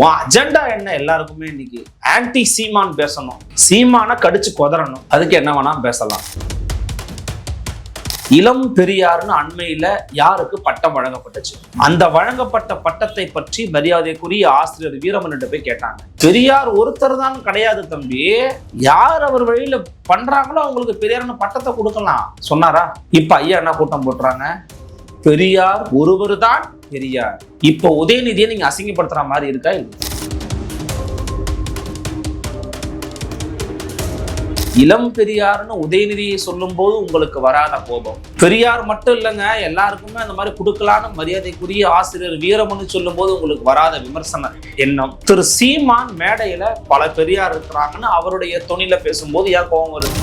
உன் அஜெண்டா என்ன எல்லாருக்குமே இன்னைக்கு? ஆன்டி சீமான் பேசணும். சீமான கடிச்சு கொதறணும். அதுக்கு என்ன வேணா பேசலாம். இளம் பெரியார்னு அண்மையில யாருக்கு பட்டம் வழங்கப்பட்டுச்சு? அந்த வழங்கப்பட்ட பட்டத்தை பற்றி மரியாதைக்குரிய ஆசிரியர் வீரமன்கிட்ட போய் கேட்டாங்க. பெரியார் ஒருத்தர் தான் கிடையாது தம்பி. யார் அவர் வழியில பண்றாங்களோ அவங்களுக்கு பெரியார்னு பட்டத்தை கொடுக்கலாம். சொன்னாரா? இப்ப ஐயா என்ன கூட்டம் போட்டுறாங்க? பெரியார் ஒருவர் தான் பெரியார் இப்போ உதயநிதியை நீங்க அசிங்கப்படுத்துற மாதிரி இருக்கா இளம் பெரியார்னு உதயநிதியை சொல்லும் போது உங்களுக்கு வராத கோபம். பெரியார் மட்டும் இல்லைங்க எல்லாருக்குமே அந்த மாதிரி கொடுக்கலான்னு மரியாதைக்குரிய ஆசிரியர் வீரமுன்னு சொல்லும் போது உங்களுக்கு வராத விமர்சன எண்ணம். திரு சீமான் மேடையில பல பெரியார் இருக்கிறாங்கன்னு அவருடைய தொனில பேசும்போது ஏன் கோபம் வருது?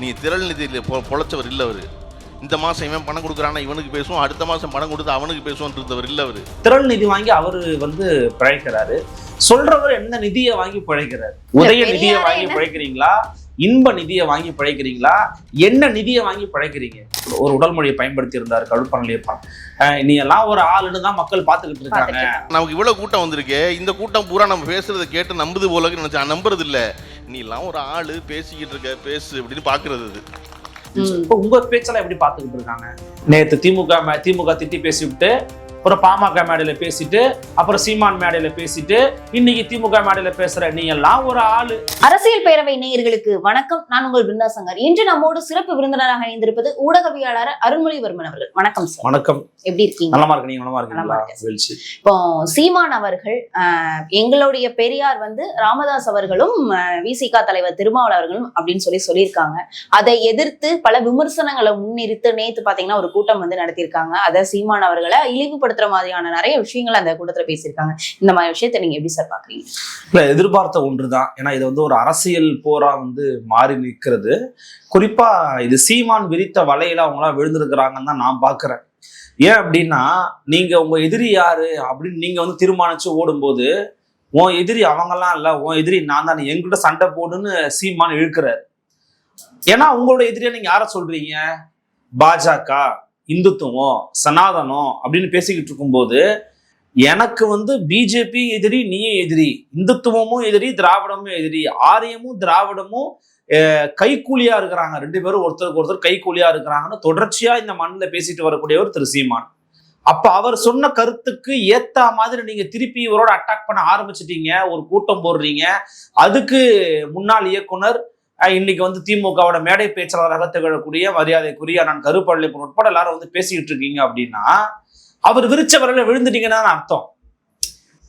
நீ திரள் நிதியில பொ பொழைச்சவர் இல்லை அவரு இந்த மாதம் இவன் பணம் கொடுக்குறானா இவனுக்கு பேசுவோம் அடுத்த மாதம் பணம் கொடுத்து அவனுக்கு பேசுவோன்றவர் இல்லை அவர். திரள் நிதி வாங்கி அவரு வந்து பிழைக்கிறாரு. சொல்றவர் என்ன நிதியை வாங்கி பிழைக்கிறாரு? உதய நிதியை வாங்கி? பிழைக்கிறீங்களா? இன்ப நிதியை வாங்கி பிழைக்கிறீங்களா? என்ன நிதியை வாங்கி பிழைக்கிறீங்க? ஒரு உடல் மொழியை பயன்படுத்தி இருந்தார் கழுப்பணியப்பா நீ எல்லாம் ஒரு ஆளுன்னு தான் மக்கள் பார்த்துக்கிட்டு இருக்காங்க. நமக்கு இவ்வளோ கூட்டம் வந்திருக்கு. இந்த கூட்டம் பூரா நம்ம பேசுறதை கேட்டு நம்புது போல நினச்சா நம்புறது இல்லை. நீ எல்லாம் ஒரு ஆள் பேசிக்கிட்டு இருக்க பேசு அப்படின்னு ம். இப்போ உங்க பேச்செல்லாம் எப்படி பார்த்துக்கிட்டு இருக்காங்க? நேத்து திமுக திமுக திட்டி பேசிவிட்டு அப்புறம் பாமக மேடையில பேசிட்டு அப்புறம் சீமான் மேடையில பேசிட்டு இன்னைக்கு திமுக மேடையில பேசுற நீ எல்லாம் ஒரு ஆளு. அரசியல் பேரவை நேயர்களுக்கு வணக்கம். நான் உங்கள் பிருந்தா சங்கர் இன்று நம்மோடு சிறப்பு விருந்தினராக இணைந்திருப்பது ஊடகவியலாளர் அருள்மொழிவர்மன் அவர்கள். வணக்கம் சார் வணக்கம். எப்படி இருக்கீங்க? நலமா இருக்கு நீங்க நலமா. வீழ்ச்சி இப்போ சீமான் அவர்கள் ஆஹ், எங்களுடைய பெரியார் வந்து ராமதாஸ் அவர்களும் விசிகா தலைவர் திருமாவளவன் அவர்களும் அப்படின்னு சொல்லி சொல்லியிருக்காங்க. அதை எதிர்த்து பல விமர்சனங்களை முன்னிறுத்து நேத்து பாத்தீங்கன்னா ஒரு கூட்டம் வந்து நடத்தியிருக்காங்க. அதை சீமான் அவர்களை இழிவுபடுத்துற மாதிரியான நிறைய விஷயங்கள் அந்த கூட்டத்துல பேசியிருக்காங்க. இந்த மாதிரி விஷயத்த நீங்க எப்படி சார் பாக்குறீங்க? இல்ல எதிர்பார்த்த ஒன்றுதான். ஏன்னா இது வந்து ஒரு அரசியல் போரா வந்து மாறி நிற்கிறது. குறிப்பா இது சீமான் விரித்த வலையில அவங்களாம் விழுந்திருக்கிறாங்கன்னு தான் நான் பாக்குறேன். ஏன் அப்படின்னா நீங்க உங்க எதிரி யாரு அப்படின்னு நீங்க வந்து தீர்மானிச்சு ஓடும்போது உன் எதிரி அவங்கெல்லாம் இல்ல உன் எதிரி நான் தான் எங்கிட்ட சண்டை போடுன்னு சீமான் இழுக்கிறாரு. ஏன்னா உங்களோட எதிரியா நீங்க யார சொல்றீங்க? பாஜக. இந்துத்துவம் சனாதனம் அப்படின்னு பேசிக்கிட்டு இருக்கும்போது எனக்கு வந்து பிஜேபி எதிரி நீயும் எதிரி. இந்துத்துவமும் எதிரி திராவிடமும் எதிரி. ஆரியமும் திராவிடமும் அஹ், கைக்கூலியா இருக்கிறாங்க. ரெண்டு பேரும் ஒருத்தருக்கு ஒருத்தர் கைக்கூலியா இருக்கிறாங்கன்னு தொடர்ச்சியா இந்த மண்ணில் பேசிட்டு வரக்கூடியவர் திரு சீமான். அப்ப அவர் சொன்ன கருத்துக்கு ஏத்த மாதிரி நீங்க திருப்பி இவரோட அட்டாக் பண்ண ஆரம்பிச்சிட்டீங்க. ஒரு கூட்டம் போடுறீங்க. அதுக்கு முன்னாள் இயக்குனர் இன்னைக்கு வந்து திமுகவோட மேடை பேச்சாளராக திகழக்கூடிய மரியாதைக்குரிய நான் கருப்பள்ளிப்பன் உட்பட எல்லாரும் வந்து பேசிக்கிட்டு இருக்கீங்க அப்படின்னா அவர் விரிச்ச வரல விழுந்துட்டீங்கன்னா அர்த்தம்.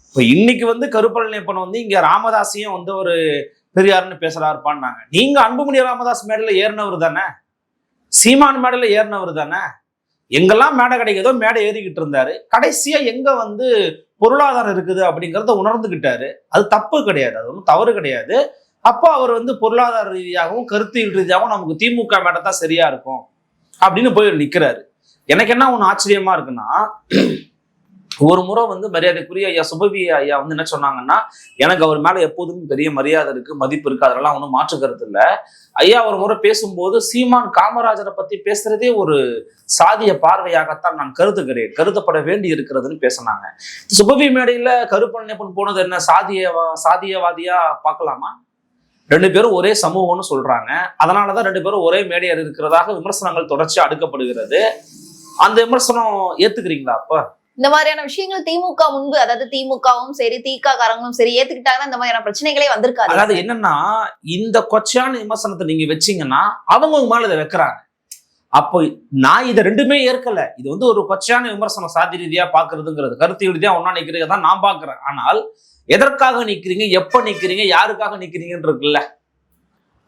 இப்போ இன்னைக்கு வந்து கருப்பழனியப்பன் வந்து இங்க ராமதாஸையும் வந்து ஒரு பெரியார்னு பேசுறாருப்பான்னாங்க. நீங்க அன்புமணி ராமதாஸ் மேடையில் ஏறினவர் தானே? சீமான் மேடையில் ஏறினவர் தானே? எங்கெல்லாம் மேடை கிடைக்குதோ மேடை ஏறிக்கிட்டு இருந்தாரு. கடைசியா எங்க வந்து பொருளாதாரம் இருக்குது அப்படிங்கிறத உணர்ந்துகிட்டாரு. அது தப்பு கிடையாது. அது ஒன்றும் தவறு கிடையாது. அப்போ அவர் வந்து பொருளாதார ரீதியாகவும் கருத்தியல் ரீதியாகவும் நமக்கு திமுக மேடம் தான் சரியா இருக்கும் அப்படின்னு போய் நிக்கிறாரு. எனக்கு என்ன ஒன்று ஆச்சரியமா இருக்குன்னா ஒரு முறை வந்து மரியாதைக்குரிய ஐயா சுபவி ஐயா வந்து என்ன சொன்னாங்கன்னா எனக்கு அவர் மேல எப்போதும் பெரிய மரியாதை இருக்கு மதிப்பு இருக்கு அதெல்லாம் ஒன்றும் மாற்றுக்கிறது இல்லை. ஐயா ஒரு முறை பேசும்போது சீமான் காமராஜரை பத்தி பேசுறதே ஒரு சாதிய பார்வையாகத்தான் நான் கருதுகிறேன் கருதப்பட வேண்டி இருக்கிறதுன்னு பேசினாங்க. சுபவி மேடையில கருப்பண்ணப்பன் போனது என்ன? சாதிய சாதியவாதியா பார்க்கலாமா? ரெண்டு பேரும் ஒரே சமூகம்னு சொல்றாங்க. அதனாலதான் ரெண்டு பேரும் ஒரே மேடையர் இருக்கிறதாக விமர்சனங்கள் தொடர்ச்சியா அடுக்கப்படுகிறது. அந்த விமர்சனம் ஏத்துக்கிறீங்களா அப்ப? இந்த மாதிரியான விஷயங்கள் திமுக முன்பு அதாவது திமுகவும் சரி திக காரங்களும் சரி ஏத்துக்கிட்டாங்கன்னா இந்த மாதிரியான பிரச்சனைகளே வந்திருக்காது. அதாவது என்னன்னா இந்த கொச்சையான விமர்சனத்தை நீங்க வச்சீங்கன்னா அவங்க உங்க மேல இதை வைக்கிறாங்க. அப்போ நான் இதை ரெண்டுமே ஏற்கல. இது வந்து ஒரு பச்சையான விமர்சனம் சாதி ரீதியா பாக்குறதுங்கிறது கருத்து ரீதியா ஒன்னா நிக்கிறீங்க தான் நான் பாக்குறேன் ஆனால் எதற்காக நிக்கிறீங்க? எப்ப நிக்கிறீங்க? யாருக்காக நிக்கிறீங்கன்னு இருக்குல்ல.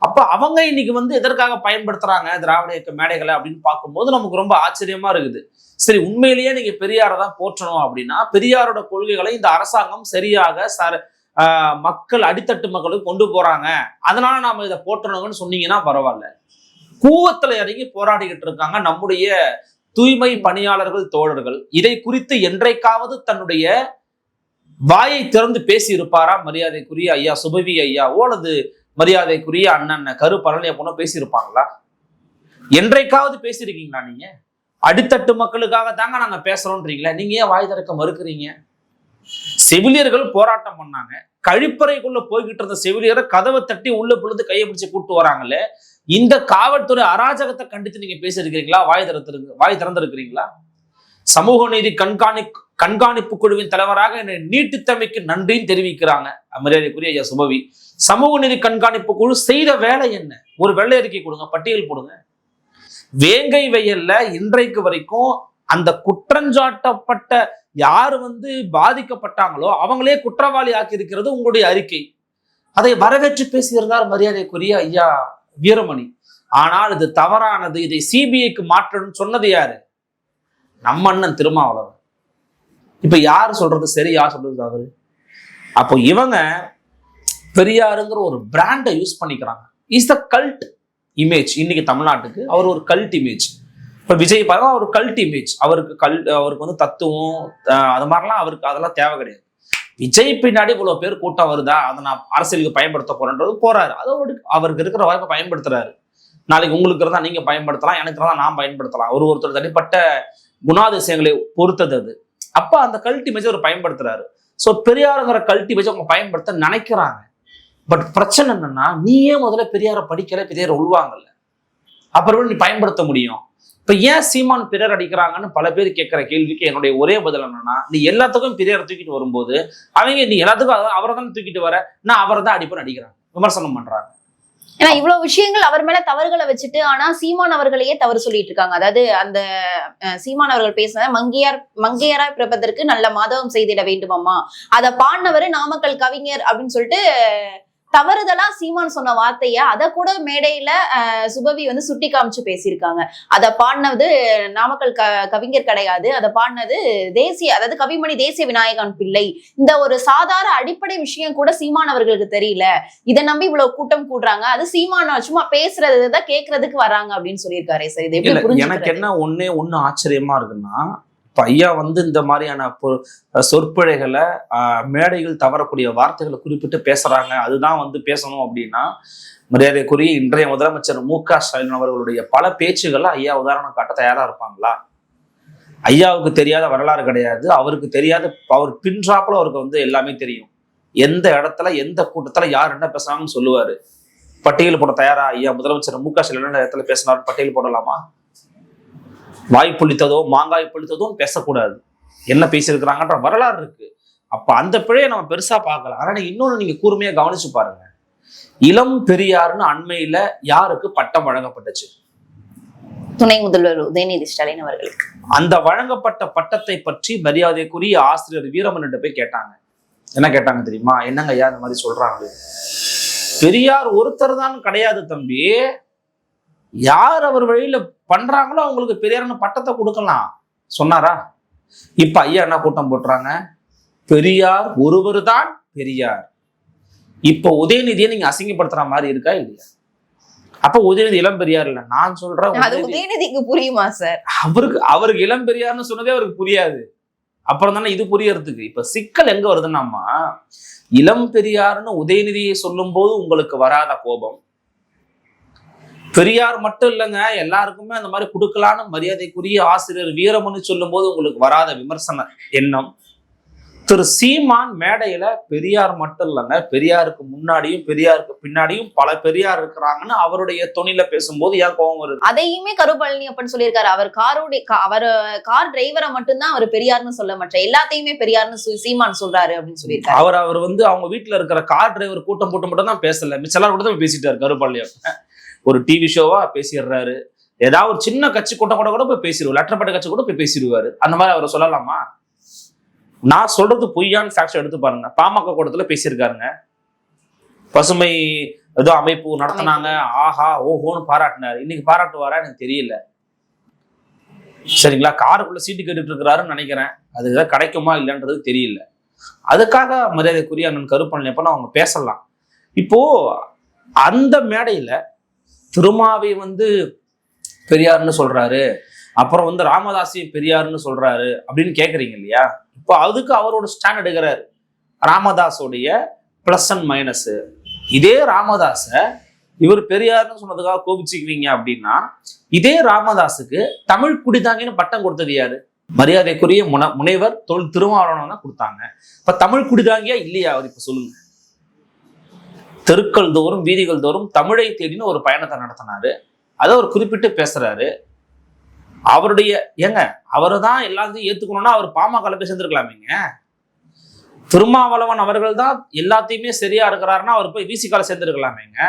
அப்ப அவங்க இன்னைக்கு வந்து எதற்காக பயன்படுத்துறாங்க திராவிட இயக்க மேடைகளை அப்படின்னு பார்க்கும்போது நமக்கு ரொம்ப ஆச்சரியமா இருக்குது. சரி உண்மையிலேயே நீங்க பெரியாரை தான் போற்றணும் அப்படின்னா பெரியாரோட கொள்கைகளை இந்த அரசாங்கம் சரியாக சர மக்கள் அடித்தட்டு மக்களுக்கு கொண்டு போறாங்க. அதனால நாம இதை போற்றணுங்கன்னு சொன்னீங்கன்னா பரவாயில்ல. கூவத்துல இறங்கி போராடிக்கிட்டு இருக்காங்க நம்முடைய தூய்மை பணியாளர்கள் தோழர்கள். இதை குறித்து என்றைக்காவது தன்னுடைய வாயை திறந்து பேசி இருப்பாரா மரியாதைக்குரிய ஐயா சுபவி ஐயாவோ அல்லது மரியாதைக்குரிய அண்ணன் கரு பழனியப்பனோ பேசியிருப்பாங்களா? என்றைக்காவது பேசியிருக்கீங்களா நீங்க? அடித்தட்டு மக்களுக்காக தாங்க நாங்க பேசுறோம்ன்றீங்களா நீங்க ஏன் வாய் திறக்க மறுக்கிறீங்க? செவிலியர்கள் போராட்டம் பண்ணாங்க. கழிப்பறைக்குள்ள போய்கிட்டு இருந்த செவிலியரை கதவை தட்டி உள்ள பிழுந்து கையை பிடிச்சு கூப்பிட்டு வராங்களே இந்த காவல்துறை அராஜகத்தை கண்டித்து நீங்க பேசியிருக்கிறீங்களா? வாய் திறந்திருக்கு வாய் திறந்திருக்கிறீங்களா? சமூக நீதி கண்காணி கண்காணிப்பு குழுவின் தலைவராக என்னை நீட்டித்தமைக்கு நன்றியும் தெரிவிக்கிறாங்க. மரியாதைக்குரிய ஐயா சுபவி. சமூக நீதி கண்காணிப்பு குழு செய்த வேலை என்ன? ஒரு வெள்ளை அறிக்கை கொடுங்க பட்டியல் போடுங்க. வேங்கை வெயில்ல இன்றைக்கு வரைக்கும் அந்த குற்றஞ்சாட்டப்பட்ட யார் வந்து பாதிக்கப்பட்டாங்களோ அவங்களே குற்றவாளி ஆக்கி இருக்கிறது உங்களுடைய அறிக்கை. அதை வரவேற்று பேசியிருந்தார் மரியாதைக்குரிய ஐயா வீரமணி. ஆனால் இது தவறானது. இதை சிபிஐக்கு மாற்றணும்னு சொன்னது யாரு? நம்ம அண்ணன் திருமாவளவன். இப்ப யார் சொல்றது? சரி யார் சொல்றது? தவறு. அப்போ இவங்க பெரியாருங்கிற ஒரு பிராண்டை யூஸ் பண்ணிக்கிறாங்க. இஸ் த கல்ட் இமேஜ் இன்னைக்கு தமிழ்நாட்டுக்கு அவர் ஒரு கல்ட் இமேஜ் இப்போ விஜய் பார்த்தா அவர் கல்ட் இமேஜ் அவருக்கு கல் அவருக்கு வந்து தத்துவம் அது மாதிரிலாம் அவருக்கு அதெல்லாம் தேவை கிடையாது. விஜய் பின்னாடி இவ்வளவு பேர் கூட்டம் வருதா? அதை நான் அரசியலுக்கு பயன்படுத்த போறேன்றது போறாரு. அதோடு அவருக்கு இருக்கிற வாய்ப்பை பயன்படுத்துறாரு. நாளைக்கு உங்களுக்கு இருந்தா நீங்க பயன்படுத்தலாம் எனக்கு இருந்தா நான் பயன்படுத்தலாம். ஒரு ஒருத்தர் தனிப்பட்ட குணாதிசயங்களை பொறுத்தது அது. அப்ப அந்த கல்ட்டி இமேஜ் அவர் பயன்படுத்துறாரு. ஸோ பெரியாருங்கிற கல்ட்டி இமேஜ் அவங்க பயன்படுத்த நினைக்கிறாங்க. பட் பிரச்சனை என்னன்னா நீயே முதல்ல பெரியாரை படிக்கிற பெரியார் உள்வாங்கல்ல அப்புறம் நீ பயன்படுத்த முடியும். இப்ப ஏன் சீமான் பிறர் அடிக்கிறாங்கன்னு பல பேர் கேட்கிற கேள்விக்கு என்னுடைய ஒரே பதில் என்னன்னா நீ எல்லாத்துக்கும் பெரியார் தூக்கிட்டு வரும்போது அவங்க நீ எல்லாத்துக்கும் அவரை தானே தூக்கிட்டு வர? நான் அவரை தான் அடிப்பேன் அடிக்கிறாங்க. விமர்சனம் பண்றாங்க. ஏன்னா இவ்வளவு விஷயங்கள் அவர் மேல தவறுகளை வச்சுட்டு ஆனா சீமான் அவர்களையே தவறு சொல்லிட்டு இருக்காங்க. அதாவது அந்த சீமான் அவர்கள் பேசின மங்கையார் மங்கையராய் பிறப்பதற்கு நல்ல மாதவம் செய்திட வேண்டுமாமா அதை பாடினவரு நாமக்கல் கவிஞர் அப்படின்னு சொல்லிட்டு தவறுதலா சீமான் சொன்ன வார்த்தைய அத கூட மேடையில சுபவி வந்து சுட்டி காமிச்சு பேசியிருக்காங்க. அத பாடினது நாமக்கல் க கவிஞர் கிடையாது. அத பாடினது தேசிய அதாவது கவிமணி தேசிய விநாயகன் பிள்ளை. இந்த ஒரு சாதாரண அடிப்படை விஷயம் கூட சீமான் அவர்களுக்கு தெரியல. இதை நம்பி இவ்வளவு கூட்டம் கூடுறாங்க. அது சீமான சும்மா பேசுறதுதான் கேக்குறதுக்கு வராங்க அப்படின்னு சொல்லியிருக்காரு சார். இது எனக்கு என்ன ஒண்ணே ஒண்ணு ஆச்சரியமா இருக்குன்னா இப்போ ஐயா வந்து இந்த மாதிரியான பொ- சொற்பொழிகளை மேடைகள் தவறக்கூடிய வார்த்தைகளை குறிப்பிட்டு பேசுறாங்க. அதுதான் வந்து பேசணும் அப்படின்னா மரியாதைக்குரிய இன்றைய முதலமைச்சர் மு க ஸ்டாலின் அவர்களுடைய பல பேச்சுகளை ஐயா உதாரணம் காட்ட தயாரா இருப்பாங்களா? ஐயாவுக்கு தெரியாத வரலாறு கிடையாது. அவருக்கு தெரியாத அவர் பின்றாப்புல அவருக்கு வந்து எல்லாமே தெரியும். எந்த இடத்துல எந்த கூட்டத்துல யார் என்ன பேசுறாங்கன்னு சொல்லுவாரு. பட்டியல் போட தயாரா? ஐயா முதலமைச்சர் மு க ஸ்டாலின் இடத்துல பேசினார்? பட்டியல் போடலாமா? வாய் புளித்ததோ மாங்காய் புளித்ததும் பேசக்கூடாது. என்ன பேசியிருக்கிறாங்கன்ற வரலாறு இருக்கு. அப்ப அந்த பிழையை நம்ம பெருசா பார்க்கலாம். ஆனா இன்னொன்னு நீங்க கூர்மையா கவனிச்சு பாருங்க. இளம் பெரியார்னு அண்மையில யாருக்கு பட்டம் வழங்கப்பட்டுச்சு? துணை முதல்வர் உதயநிதி ஸ்டாலின் அவர்களுக்கு. அந்த வழங்கப்பட்ட பட்டத்தை பற்றி மரியாதைக்குரிய ஆசிரியர் வீரமன்கிட்ட போய் கேட்டாங்க. என்ன கேட்டாங்க தெரியுமா? என்னங்க ஐயா இந்த மாதிரி சொல்றாங்க? பெரியார் ஒருத்தர் தான் கிடையாது தம்பி. யார் அவர் வழியில பண்றாங்களோ அவங்களுக்கு பெரியார்னு பட்டத்தை கொடுக்கலாம். சொன்னாரா? இப்ப ஐயா என்ன கூட்டம் போட்டுறாங்க? பெரியார் ஒருவர் தான் பெரியார். இப்ப உதயநிதியை நீங்க அசிங்கப்படுத்துற மாதிரி இருக்கா இல்லையா? அப்ப உதயநிதி இளம் பெரியார் இல்ல. நான் சொல்றேன் உதயநிதிக்கு புரியுமா சார்? அவருக்கு அவருக்கு இளம் பெரியார்னு சொன்னதே அவருக்கு புரியாது. அப்புறம் தானே இது புரியறதுக்கு. இப்ப சிக்கல் எங்க வருதுன்னாமா இளம் பெரியார்னு உதயநிதியை சொல்லும்போது உங்களுக்கு வராத கோபம். பெரியார் மட்டும் இல்லைங்க. எல்லாருக்குமே அந்த மாதிரி கொடுக்கலான்னு மரியாதைக்குரிய ஆசிரியர் வீரமணி சொல்லும்போது உங்களுக்கு வராத விமர்சன எண்ணம். திரு சீமான் மேடையில பெரியார் மட்டும் இல்லைங்க. பெரியாருக்கு முன்னாடியும் பெரியாருக்கு பின்னாடியும் பல பெரியார் இருக்கிறாங்கன்னு அவருடைய தொனில பேசும்போது ஏன் கோபம் வருது? அதையுமே கருப்பழனி அப்பன்னு சொல்லியிருக்காரு. அவர் காரோட அவர் கார் டிரைவரை மட்டும்தான் அவர் பெரியார்னு சொல்ல மற்ற எல்லாத்தையுமே பெரியார்னு சீமான் சொல்றாரு அப்படின்னு சொல்லியிருக்காரு. அவர் அவர் வந்து அவங்க வீட்ல இருக்கிற கார் டிரைவர் கூட்டம் போட்டு மட்டும் தான் பேசல. மிச்ச எல்லாரும் கூட தான் பேசிட்டாரு கருப்பாளையம் ஒரு டிவி ஷோவா பேசிடுறாரு. ஏதாவது ஒரு சின்ன கட்சி கூட்டம் கூட கூட போய் பேசிடுவார். லெட்டர்பட்ட கட்சி கூட போய் பேசிடுவாரு. அந்த மாதிரி அவரை சொல்லலாமா? நான் சொல்றது பொய்யான்னு ஃபேக்ட் எடுத்து பாருங்க. பாமக கூட்டத்துல பேசியிருக்காருங்க. பசுமை ஏதோ அமைப்பு நடத்தினாங்க. ஆஹா ஓஹோன்னு பாராட்டினாரு. இன்னைக்கு பாராட்டுவாரா எனக்கு தெரியல. சரிங்களா? காருக்குள்ள சீட்டு கேட்டுட்டு இருக்கிறாருன்னு நினைக்கிறேன். அது ஏதாவது கிடைக்குமா இல்லைன்றது தெரியல. அதுக்காக மரியாதைக்குரிய அண்ணன் கருப்பண்ணப்ப அவங்க பேசலாம். இப்போ அந்த மேடையில திருமாவை வந்து பெரியார்னு சொல்றாரு. அப்புறம் வந்து ராமதாஸையும் பெரியார்னு சொல்றாரு அப்படின்னு கேட்குறீங்க இல்லையா? இப்போ அதுக்கு அவரோட ஸ்டாண்ட் எடுக்கிறாரு. ராமதாஸோடைய ப்ளஸ் அண்ட் மைனஸ் இதே ராமதாஸை இவர் பெரியார்னு சொன்னதுக்காக கோபிச்சுக்குவீங்க அப்படின்னா இதே ராமதாஸுக்கு தமிழ் குடிதாங்கன்னு பட்டம் கொடுத்தது யாரு? மரியாதைக்குரிய முன முனைவர் தொல் திருமாவளவன் தான் கொடுத்தாங்க. இப்ப தமிழ் குடிதாங்கியா இல்லையா அவர் இப்ப சொல்லுங்க. தெருக்கள் தோறும் வீதிகள் தோறும் தமிழை தேடின்னு ஒரு பயணத்தை நடத்தினாரு. அதை அவர் குறிப்பிட்டு பேசுறாரு. அவருடைய ஏங்க அவரை தான் எல்லாத்தையும் ஏத்துக்கணும்னா அவர் பாமகல போய் சேர்ந்துருக்கலாமேங்க. திருமாவளவன் அவர்கள் தான் எல்லாத்தையுமே சரியா இருக்கிறாருன்னா அவர் போய் விசிகால சேர்ந்துருக்கலாமேங்க.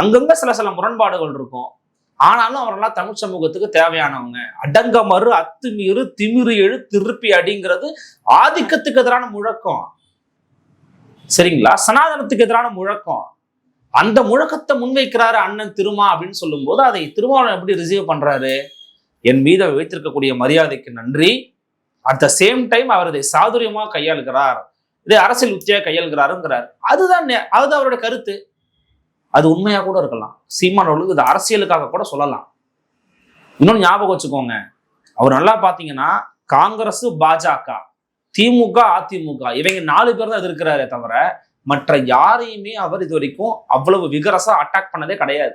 அங்கங்க சில சில முரண்பாடுகள் இருக்கும். ஆனாலும் அவரெல்லாம் தமிழ் சமூகத்துக்கு தேவையானவங்க. அடங்க மறு அத்துமீறு திமிரு எழு திருப்பி அடிங்கிறது ஆதிக்கத்துக்கு எதிரான முழக்கம். சரிங்களா? சனாதனத்துக்கு எதிரான முழக்கம். அந்த முழக்கத்தை முன்வைக்கிறாரு அண்ணன் திருமா அப்படின்னு சொல்லும்போது அதை திருமாவளவன் எப்படி ரிசீவ் பண்றாரு? என் மீது அவர் வைத்திருக்கக்கூடிய மரியாதைக்கு நன்றி. அட் த சேம் டைம் அவர் இதை சாதுரியமாக கையாளுகிறார். இதை அரசியல் உத்தியாக கையாளுகிறாருங்கிறார். அதுதான் அது அதுதான் அவருடைய கருத்து. அது உண்மையாக கூட இருக்கலாம். சீமானவர்களுக்கு இது அரசியலுக்காக கூட சொல்லலாம். இன்னொன்று ஞாபகம் வச்சுக்கோங்க. அவர் நல்லா பார்த்தீங்கன்னா காங்கிரஸ் பாஜக. திமுக அதிமுக. இவங்க நாலு பேர் தான் இருக்கிறாரே தவிர மற்ற யாரையுமே அவர் இது வரைக்கும் அவ்வளவு விகரசா அட்டாக் பண்ணதே கிடையாது.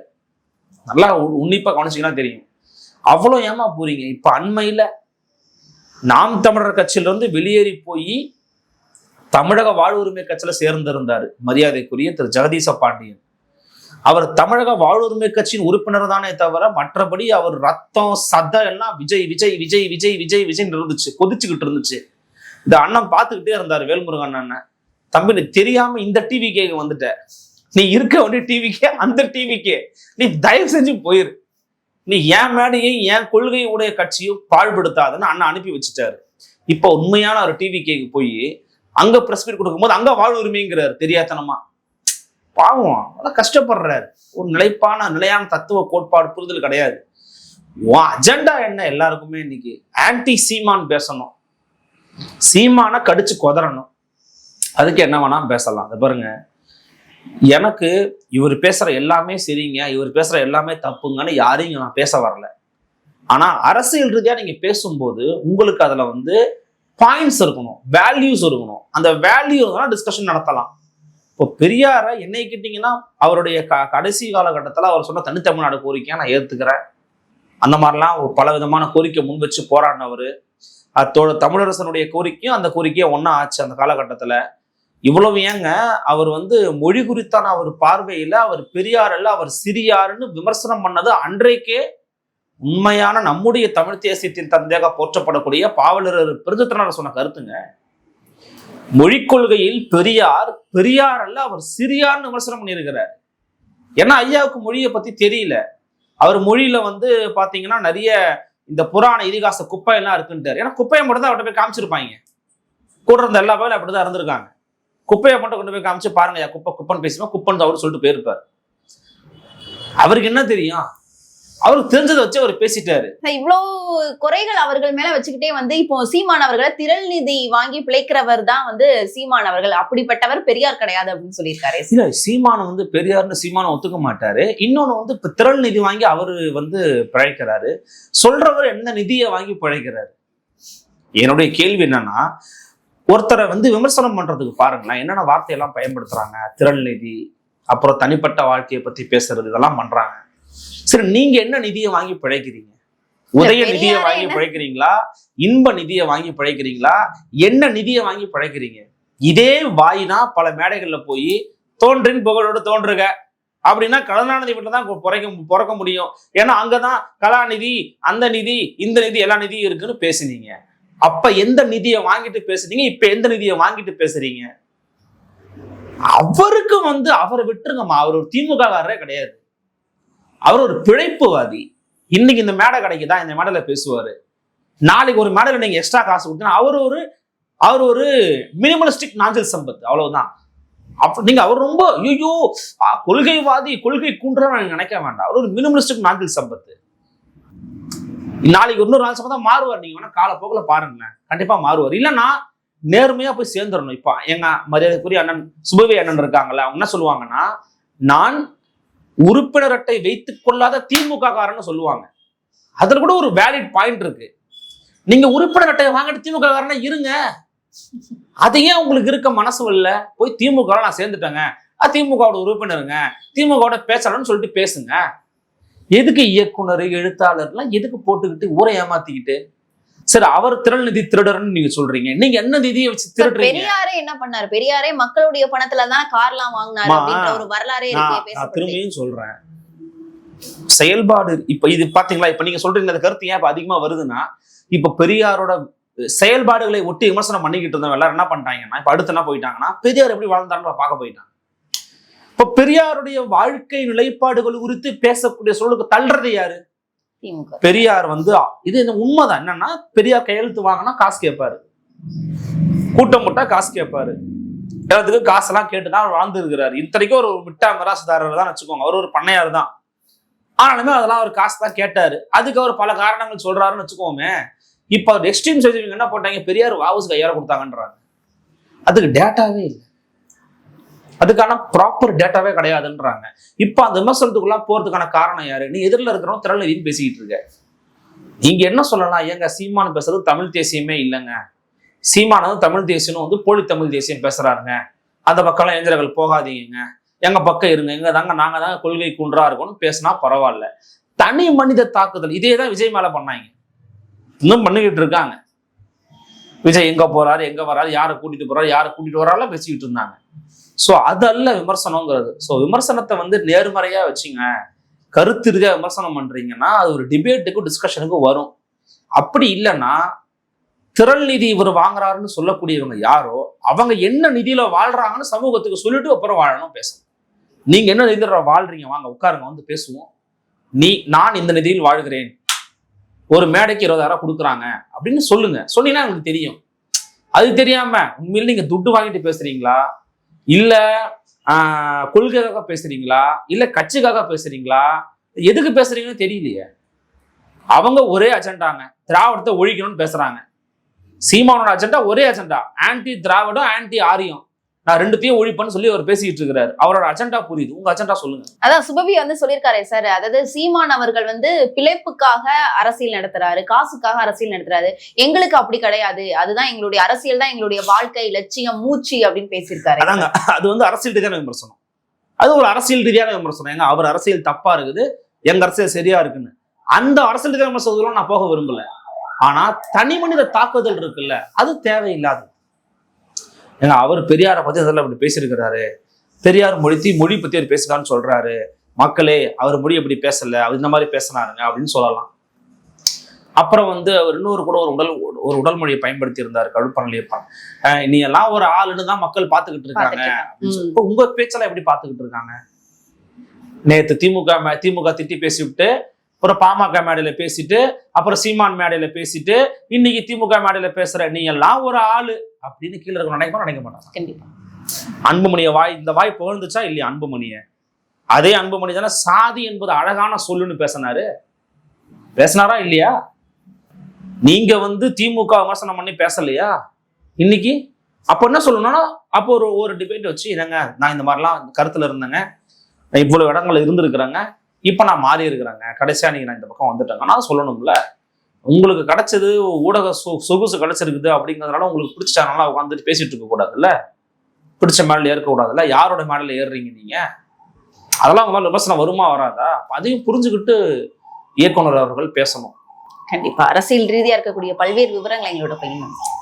நல்லா உன்னிப்பா கவனிச்சிங்கன்னா தெரியும். அவ்வளோ ஏமா போறீங்க? இப்ப அண்மையில நாம் தமிழர் கட்சியிலிருந்து வெளியேறி போய் தமிழக வாழ்வுரிமை கட்சியில சேர்ந்திருந்தாரு. மரியாதைக்குரிய திரு. ஜெகதீச பாண்டியன். அவர் தமிழக வாழ்வுரிமை கட்சியின் உறுப்பினர் தானே தவிர மற்றபடி அவர் ரத்தம் சத எல்லாம் விஜய் விஜய் விஜய் விஜய் விஜய் விஜய் இருந்துச்சு. கொதிச்சுக்கிட்டு இருந்துச்சு. இந்த அண்ணன் பார்த்துக்கிட்டே இருந்தார் வேல்முருகன் அண்ணன். தம்பி நீ தெரியாம இந்த டிவிக்கே வந்துட்ட. நீ இருக்க வேண்டிய டிவிக்கே அந்த டிவிக்கே நீ தயவு செஞ்சு போயிரு. நீ என் மேடையும் என் கொள்கையுடைய கட்சியும் பாழ்படுத்தாதுன்னு அண்ணன் அனுப்பி வச்சுட்டாரு. இப்போ உண்மையான ஒரு டிவிக்கேக்கு போய் அங்க பிரஸ் மீட் கொடுக்கும்போது அங்க வாழ் உரிமைங்கிறார் தெரியாதனமா. பாவம் அதான் கஷ்டப்படுறாரு. ஒரு நிலைப்பான நிலையான தத்துவ கோட்பாடு புரிதல் கிடையாது. உன் அஜெண்டா என்ன எல்லாருக்குமே இன்னைக்கு? ஆன்டி சீமான் பேசணும். சீமானை கடிச்சு கொதறணும். அதுக்கு என்ன வேணா பேசலாம். அது பாருங்க எனக்கு இவர் பேசுற எல்லாமே சரிங்க இவர் பேசுற எல்லாமே தப்புங்கன்னு யாரையும் நான் பேச வரல. ஆனா அரசியல் ரீதியா நீங்க பேசும்போது உங்களுக்கு அதுல வந்து பாயிண்ட்ஸ் இருக்கணும் வேல்யூஸ் இருக்கணும். அந்த வேல்யூ டிஸ்கஷன் நடத்தலாம். இப்போ பெரியார என்னை கேட்டீங்கன்னா அவருடைய க கடைசி காலகட்டத்தில் அவர் சொன்ன தனித்தமிழ்நாடு கோரிக்கையை நான் ஏற்றுக்கிறேன் அந்த மாதிரிலாம் ஒரு பல விதமான கோரிக்கை முன் வச்சு போராடினவர். அத்தோட தமிழரசனுடைய கோரிக்கையும் அந்த கோரிக்கையும் ஒன்றா ஆச்சு அந்த காலகட்டத்தில். இவ்வளவு ஏங்க அவர் வந்து மொழி குறித்தான அவர் பார்வையில் அவர் பெரியார் அல்ல அவர் சிறியாருன்னு விமர்சனம் பண்ணது அன்றைக்கே உண்மையான நம்முடைய தமிழ் தேசியத்தின் தந்தையாக போற்றப்படக்கூடிய பாவலர் பெருந்தத்தனார் சொன்ன கருத்துங்க. மொழிக் கொள்கையில் பெரியார் பெரியார் அல்ல அவர் சிறியார்னு விமர்சனம் பண்ணியிருக்கிறார். ஏன்னா ஐயாவுக்கு மொழியை பத்தி தெரியல. அவர் மொழியில வந்து பாத்தீங்கன்னா நிறைய இந்த புராண இதிகாச குப்பை எல்லாம் இருக்குன்ட்டார் ஏன்னா குப்பையை மட்டும் தான் அவர்கிட்ட போய் காமிச்சிருப்பாங்க. கூட இருந்த எல்லா பயிலும் அப்படிதான் இருந்திருக்காங்க. குப்பையை மட்டும் கொண்டு போய் காமிச்சு பாருங்க குப்பை குப்பன் பேசுமா குப்பன் அவர் சொல்லிட்டு போயிருப்பார். அவருக்கு என்ன தெரியும்? அவருக்கு தெரிஞ்சதை வச்சு அவர் பேசிட்டாரு. இவ்வளோ குறைகள் அவர்கள் மேல வச்சுக்கிட்டே வந்து இப்போ சீமான் அவர்களை திரள் நிதி வாங்கி பிழைக்கிறவர் தான் வந்து சீமான் அவர்கள். அப்படிப்பட்டவர் பெரியார் கிடையாது அப்படின்னு சொல்லியிருக்காரு. இல்ல சீமானை வந்து பெரியார்னு சீமானை ஒத்துக்க மாட்டாரு. இன்னொன்னு வந்து இப்ப திரள் நிதி வாங்கி அவரு வந்து பிழைக்கிறாரு. சொல்றவர் என்ன நிதியை வாங்கி பிழைக்கிறாரு? என்னுடைய கேள்வி என்னன்னா ஒருத்தரை வந்து விமர்சனம் பண்றதுக்கு பாருங்களேன் என்னென்ன வார்த்தையெல்லாம் பயன்படுத்துறாங்க? திரள் நிதி அப்புறம் தனிப்பட்ட வாழ்க்கையை பத்தி பேசுறது இதெல்லாம் பண்றாங்க. சரி நீங்க என்ன நிதியை வாங்கி பிழைக்கிறீங்க? உதய நிதியை வாங்கி பிழைக்கிறீங்களா? இன்ப நிதியை வாங்கி பிழைக்கிறீங்களா? என்ன நிதியை வாங்கி பிழைக்கிறீங்க? இதே வாயினா பல மேடைகள்ல போய் தோன்றின் புகழோடு தோன்றுக. அப்படின்னா கருணாநிதி மட்டும் தான் பிறக்க பிறக்க முடியும். ஏன்னா அங்கதான் கலாநிதி அந்த நிதி இந்த நிதி எல்லா நிதியும் இருக்குன்னு பேசுனீங்க. அப்ப எந்த நிதியை வாங்கிட்டு பேசுனீங்க இப்ப எந்த நிதியை வாங்கிட்டு பேசுறீங்க? அவருக்கு வந்து அவரை விட்டுருங்கம்மா. அவர் ஒரு திமுக காரரே கிடையாது. அவர் ஒரு பிழைப்புவாதி. இன்னைக்கு இந்த மேடை கிடைக்குதா இந்த மேடையில் பேசுவார். நாளைக்கு ஒரு மேடையில் நீங்கள் எக்ஸ்ட்ரா காசு கொடுத்தீங்கன்னா அவர் ஒரு அவர் ஒரு மினிமலிஸ்டிக் நாஞ்சல் சம்பத் அவ்வளவுதான். அப்ப நீங்க அவர் ரொம்ப ஐயோ கொள்கைவாதி கொள்கை குன்றன்னு நினைக்க வேண்டாம். அவர் ஒரு மினிமலிஸ்டிக் நாஞ்சல் சம்பத்து. நாளைக்கு இன்னொரு நாள் சம்பந்தம் மாறுவார். நீங்க வேணா காலப்போக்கில் பாருங்களேன். கண்டிப்பா மாறுவார். இல்லைன்னா நேர்மையா போய் சேர்ந்துடணும் இப்போ எங்க மரியாதைக்குரிய அண்ணன் சுபவி அண்ணன் இருக்காங்களா அவங்க என்ன சொல்லுவாங்கன்னா நான் உறுப்பினர் அட்டை வைத்துக் கொள்ளாத திமுக காரன்னு சொல்லுவாங்க. அதுல கூட ஒரு வேலிட் பாயிண்ட் இருக்கு. நீங்க உறுப்பினர் அட்டையை வாங்கிட்டு திமுக காரனா இருங்க. அது ஏன் உங்களுக்கு இருக்க மனசு இல்ல போய் திமுக நான் சேர்ந்துட்டேங்க. திமுகவோட உறுப்பினருங்க. திமுகவோட பேசணும்னு சொல்லிட்டு பேசுங்க. எதுக்கு இயக்குனர் எழுத்தாளர்லாம் எதுக்கு போட்டுக்கிட்டு ஊரை ஏமாத்திக்கிட்டு? சரி அவர் திரள் நிதி திருடர்னு நீங்க சொல்றீங்க. நீங்க என்ன நிதியை வச்சு திருடுறீங்க? பெரியாரே என்ன பண்ணாரு? பெரியாரே மக்களுடைய பணத்துல தான் கார்லாம் வாங்கினாரு மா, அப்படின்ற ஒரு வரலாறே நான் திரும்பியும் சொல்றேன். செயல்பாடு இப்ப இது பாத்தீங்களா? இப்ப நீங்க சொல்றீங்க அந்த கருத்து ஏன் இப்ப அதிகமா வருதுன்னா இப்ப பெரியாரோட செயல்பாடுகளை ஒட்டி விமர்சனம் பண்ணிக்கிட்டு இருந்தவங்க எல்லாரும் என்ன பண்ணிட்டாங்கன்னா இப்ப அடுத்து என்ன போயிட்டாங்கன்னா பெரியார் எப்படி வாழ்ந்தாருன்னு பார்க்க போயிட்டாங்க. இப்ப பெரியாருடைய வாழ்க்கை நிலைப்பாடுகள் குறித்து பேசக்கூடிய சூழலுக்கு தள்ளுறது யாரு? பெரியார் வந்து இது என்ன உண்மைதான். என்னன்னா பெரியார் கையெழுத்து வாங்கினா காசு கேட்பாரு. கூட்டம் போட்டா காசு கேட்பாரு. எல்லாத்துக்கும் காசெல்லாம் கேட்டு தான் அவர் வாழ்ந்துருக்கிறாரு. இத்தனைக்கும் ஒரு மிட்டா மிராசுதாரர் தான் வச்சுக்கோங்க. அவர் ஒரு பண்ணையார் தான். ஆனாலுமே அதெல்லாம் அவர் காசு தான் கேட்டாரு. அதுக்கு அவர் பல காரணங்கள் சொல்றாருன்னு வச்சுக்கோமே. இப்போ அவர் எக்ஸ்ட்ரீம் சர்ஜரி என்ன போட்டாங்க? பெரியார் வாவுஸ் கையால கொடுத்தாங்கன்றாங்க அதுக்கு டேட்டாவே இல்லை. அதுக்கான ப்ராப்பர் டேட்டாவே கிடையாதுன்றாங்க. இப்போ அந்த விமர்சனத்துக்குள்ள போறதுக்கான காரணம் யாரு? நீ எதிரில் இருக்கிறவங்க திரள் பேசிக்கிட்டு இருக்க. நீங்க என்ன சொல்லலாம் ஏங்க சீமான் பேசுறது தமிழ் தேசியமே இல்லைங்க. சீமானது தமிழ் தேசியம்னு வந்து போலி தமிழ் தேசியம் பேசுறாருங்க. அந்த பக்கம்லாம் எந்திரர்கள் போகாதீங்க எங்க பக்கம் இருங்க. எங்க தாங்க நாங்க தாங்க கொள்கை குன்றா இருக்கோம்னு பேசினா பரவாயில்ல. தனி மனித தாக்குதல். இதே தான் விஜய் மேல பண்ணாங்க. இன்னும் பண்ணிக்கிட்டு இருக்காங்க. விஜய் எங்க போறாரு எங்க வராரு யாரை கூட்டிட்டு போறாரு யாரை கூட்டிட்டு வராலாம் பேசிக்கிட்டு இருந்தாங்க. ஸோ அது அல்ல விமர்சனங்கிறது ஸோ விமர்சனத்தை வந்து நேர்மறையாக வச்சுங்க கருத்து இருக்க விமர்சனம் பண்ணுறீங்கன்னா அது ஒரு டிபேட்டுக்கும் டிஸ்கஷனுக்கும் வரும். அப்படி இல்லைன்னா திரள் நிதி இவர் வாங்குறாருன்னு சொல்லக்கூடியவங்க யாரோ அவங்க என்ன நிதியில வாழ்றாங்கன்னு சமூகத்துக்கு சொல்லிட்டு அப்புறம் வாழணும் பேசணும். நீங்க என்ன நிதியில வாழ்றீங்க? வாங்க உட்காருங்க வந்து பேசுவோம். நீ நான் இந்த நிதியில் வாழ்கிறேன். ஒரு மேடைக்கு இருபதாயிரம் கொடுக்குறாங்க அப்படின்னு சொல்லுங்க. சொன்னீங்கன்னா உங்களுக்கு தெரியும். அது தெரியாம உண்மையில நீங்க துட்டு வாங்கிட்டு பேசுறீங்களா? இல்லை கொள்கைக்காக பேசுறீங்களா? இல்லை கட்சிக்காக பேசுறீங்களா? எதுக்கு பேசுறீங்கன்னு தெரியலையே. அவங்க ஒரே அஜெண்டாங்க திராவிடத்தை ஒழிக்கணும்னு பேசுறாங்க. சீமானோட அஜெண்டா ஒரே அஜெண்டா ஆன்டி திராவிடம் ஆன்டி ஆரியம் நான் ரெண்டுத்தையும் ஒழிப்பேன்னு சொல்லி அவர் பேசிட்டு இருக்கிறாரு அவரோட அஜெண்டா புரியுது. உங்க அஜெண்டா சொல்லுங்க. அதான் சுபவி வந்து சொல்லியிருக்காரு சார் அதாவது சீமான் அவர்கள் வந்து பிழைப்புக்காக அரசியல் நடத்துறாரு. காசுக்காக அரசியல் நடத்துறாரு. எங்களுக்கு அப்படி கிடையாது. அதுதான் எங்களுடைய அரசியல் தான் எங்களுடைய வாழ்க்கை லட்சியம் மூச்சு அப்படின்னு பேசியிருக்காரு அதாங்க. அது வந்து அரசியல் ரீதியான விமர்சனம். அது ஒரு அரசியல் ரீதியான விமர்சனம். ஏங்க அவர் அரசியல் தப்பா இருக்குது. எங்க அரசியல் சரியா இருக்குன்னு. அந்த அரசியல் ரீதியான விமர்சனத்துக்குள்ள நான் போக விரும்பல. ஆனா தனி மனித தாக்குதல் இருக்குல்ல அது தேவையில்லாது ஏங்க அவர் பெரியாரை பத்தி அதில் அப்படி பேசியிருக்கிறாரு? பெரியார் மொழி மொழி பத்தி அவர் பேசுகிறான்னு சொல்றாரு. மக்களே அவர் மொழி அப்படி பேசல அவர் இந்த மாதிரி பேசினாருங்க அப்படின்னு சொல்லலாம். அப்புறம் வந்து அவர் இன்னொரு கூட ஒரு உடல் ஒரு உடல் மொழியை பயன்படுத்தி இருந்தார் கழுப்பங்கலியப்பா நீ எல்லாம் ஒரு ஆளுன்னு தான் மக்கள் பார்த்துக்கிட்டு இருக்காங்க. இப்ப உங்க பேச்செல்லாம் எப்படி பார்த்துக்கிட்டு இருக்காங்க? நேத்து திமுக திமுக திட்டி பேசிவிட்டு அப்புறம் பாமக மேடையில பேசிட்டு அப்புறம் சீமான் மேடையில பேசிட்டு இன்னைக்கு திமுக மேடையில பேசுற நீ எல்லாம் ஒரு ஆளு. அப்படின்னு கீழே இருக்க நினைக்க நினைக்க மாட்டாங்க. கண்டிப்பா. அன்புமணிய வாய் இந்த வாய் புகழ்ந்துச்சா இல்லையா அன்புமணிய? அதே அன்புமணி தானே சாதி என்பது அழகான சொல்லுன்னு பேசினாரு. பேசினாரா இல்லையா? நீங்க வந்து திமுக விமர்சனம் பண்ணி பேசலையா? இன்னைக்கு? அப்போ என்ன சொல்லணும்னா அப்போ ஒரு ஒரு டிபேட் வச்சு என்னங்க நான் இந்த மாதிரிலாம் கருத்துல இருந்தேங்க. நான் இவ்வளவு இடங்கள்ல இருந்திருக்கிறேங்க. இப்போ நான் மாறி இருக்கிறேங்க கடைசியா நீங்க நான் இந்த பக்கம் வந்துட்டேங்க. நான் சொல்லணும்ல. உங்களுக்கு கிடைச்சது ஊடக சொ சொகுசு கிடைச்சிருக்குது அப்படிங்கிறதுனால உங்களுக்கு பிடிச்ச சேனலாக உட்காந்துட்டு பேசிட்டு இருக்க கூடாதுல்ல? பிடிச்ச மேடையில் ஏற்கக்கூடாதுல்ல யாரோட மேடையில் ஏறுறீங்க நீங்க? அதெல்லாம் உங்க மேலே விமர்சனம் வருமா வராதா? அதையும் புரிஞ்சுக்கிட்டு இயக்குனர் அவர்கள் பேசணும். கண்டிப்பா. அரசியல் ரீதியா இருக்கக்கூடிய பல்வேறு விவரங்களை எங்களோட பகிர்ந்து